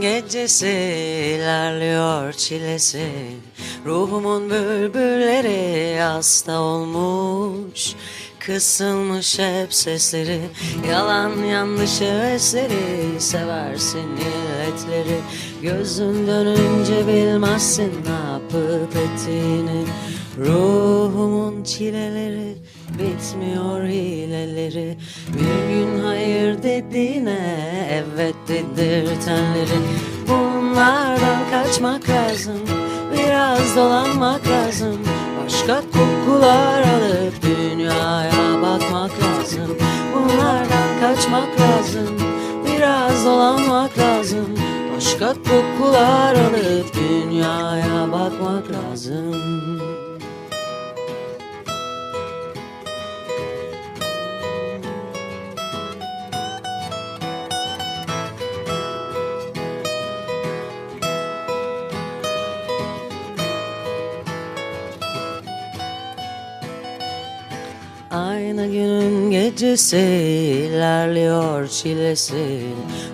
gecesi ilerliyor çilesi. Ruhumun bülbülleri hasta olmuş Kısılmış hep sesleri. Yalan yanlış hevesleri Seversin illetleri. Gözün dönünce bilmezsin ne yapıp ettiğini Ruhumun çileleri Bitmiyor hileleri. Bir gün hayır dediğine Evet dedirtenleri Bunlardan kaçmak lazım Biraz dolanmak lazım. Başka kokular alıp dünyaya bakmak lazım. Bunlardan kaçmak lazım Biraz dolanmak lazım. Başka kokular alıp dünyaya bakmak lazım Aynı günün gecesi ilerliyor çilesi.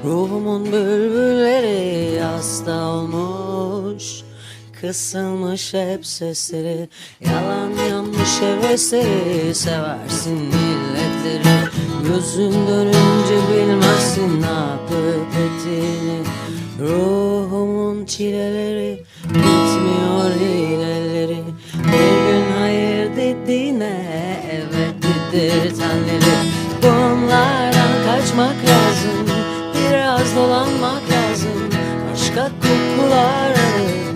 Ruhumun bülbülleri hasta olmuş. Kısılmış hep sesleri Yalan yanlış hevesleri Seversin milletleri Gözün dönünce bilmezsin ne yapıp ettiğini Ruhumun çileleri Bitmiyor hileleri. Bir gün hayır dediğine dedirtenleri Bunlardan kaçmak lazım Biraz dolanmak lazım. Başka kokular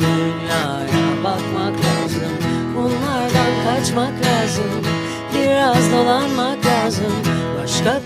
dünyaya bakmak lazım. Bunlardan kaçmak lazım Biraz dolanmak lazım. Başka